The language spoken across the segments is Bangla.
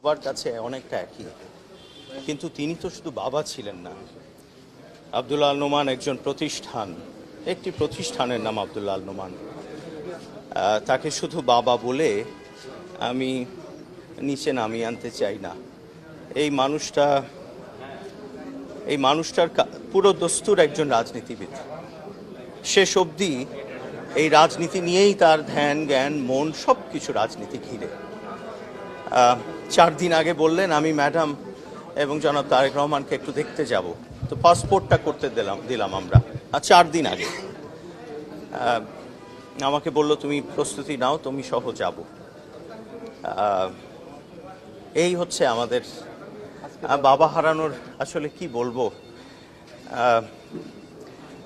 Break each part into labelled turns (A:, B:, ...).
A: সবার কাছে অনেকটা একই। কিন্তু তিনি তো শুধু বাবা ছিলেন না। আবদুল্লাহ আল নোমান একজন প্রতিষ্ঠান, একটি প্রতিষ্ঠানের নাম আবদুল্লাহ আল নোমান। তাকে শুধু বাবা বলে আমি নিচে নামিয়ে আনতে চাই না। এই মানুষটা, এই মানুষটার পুরো দস্তুর একজন রাজনীতিবিদ। শেষ অবধি এই রাজনীতি নিয়েই তার ধ্যান, জ্ঞান, মন সব কিছু রাজনীতি ঘিরে। চার দিন আগে বললেন, আমি ম্যাডাম এবং জনাব তারেক রহমানকে একটু দেখতে যাব। তো পাসপোর্টটা করতে দিলাম দিলাম আমরা, আর চার দিন আগে। আমাকে বলল, তুমি প্রস্তুতি নাও, তুমি সহ যাব। এই হচ্ছে আমাদের বাবা হারানোর আসলে কি বলব?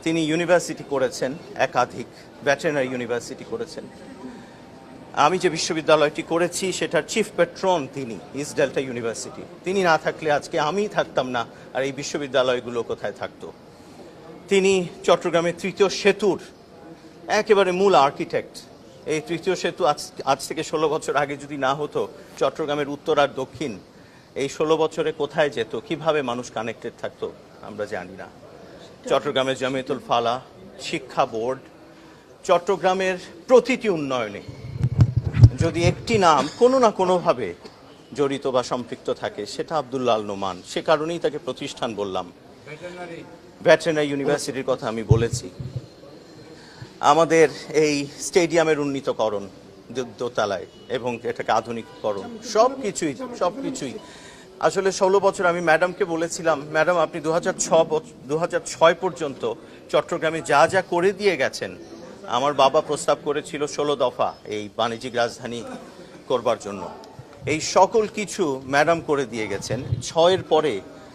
A: তিনি ইউনিভার্সিটি করেছেন, একাধিক ভেটেরিনারি ইউনিভার্সিটি করেছেন। আমি যে বিশ্ববিদ্যালয়টি করেছি, সেটার চিফ পেট্রন তিনি, ইস্ট ডেল্টা ইউনিভার্সিটি। তিনি না থাকলে আজকে আমিই থাকতাম না, আর এই বিশ্ববিদ্যালয়গুলো কোথায় থাকতো? তিনি চট্টগ্রামের তৃতীয় সেতুর একেবারে মূল আর্কিটেক্ট। এই তৃতীয় সেতু আজ আজ থেকে ষোলো বছর আগে যদি না হতো, চট্টগ্রামের উত্তর আর দক্ষিণ, এই ষোলো বছরে কোথায় যেত, কীভাবে মানুষ কানেক্টেড থাকতো, আমরা জানি না। চট্টগ্রামের জামিয়াতুল ফালা শিক্ষা বোর্ড, চট্টগ্রামের প্রতিটি উন্নয়নে যদি একটি নাম কোনো না কোনোভাবে জড়িত বা সম্পৃক্ত থাকে, সেটা আবদুল্লাহ আল নোমান সে কারণেই তাকে প্রতিষ্ঠান বললাম। ভেটেরিনারি ইউনিভার্সিটির কথা আমি বলেছি। আমাদের এই স্টেডিয়ামের উন্নীতকরণ দোতলায় এবং এটাকে আধুনিকীকরণ সব কিছুই সব কিছুই আসলে ষোলো বছর আমি ম্যাডামকে বলেছিলাম, ম্যাডাম, আপনি দু হাজার ছ দু হাজার ছয় পর্যন্ত চট্টগ্রামে যা যা করে দিয়ে গেছেন আমার বাবা প্রস্তাব করেছিল ষোলো দফা এই বাণিজ্যিক রাজধানী করবার জন্য। এই সকল কিছু ম্যাডাম করে দিয়ে গেছেন। ছয়ের পরে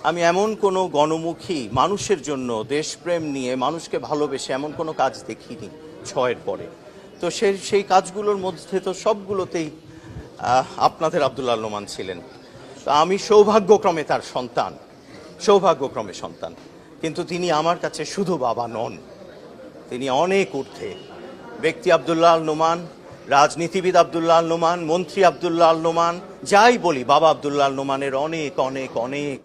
A: আমি এমন কোনো গণমুখী মানুষের জন্য দেশপ্রেম নিয়ে মানুষকে ভালোবেসে এমন কোনো কাজ দেখিনি ছয়ের পরে। তো সেই সেই কাজগুলোর মধ্যে তো সবগুলোতেই আপনাদের আব্দুল্লাহ নোমান ছিলেন। তো আমি সৌভাগ্যক্রমে তার সন্তান, সৌভাগ্যক্রমে সন্তান। কিন্তু তিনি আমার কাছে শুধু বাবা নন। তিনি অনেক ঊর্ধ্বে। ব্যক্তি আবদুল্লাহ আল নোমান, রাজনীতিবিদ আবদুল্লাহ আল নোমান, মন্ত্রী আবদুল্লাহ আল নোমান, যাই বলি, বাবা আবদুল্লাহ আল নোমানের অনেক অনেক অনেক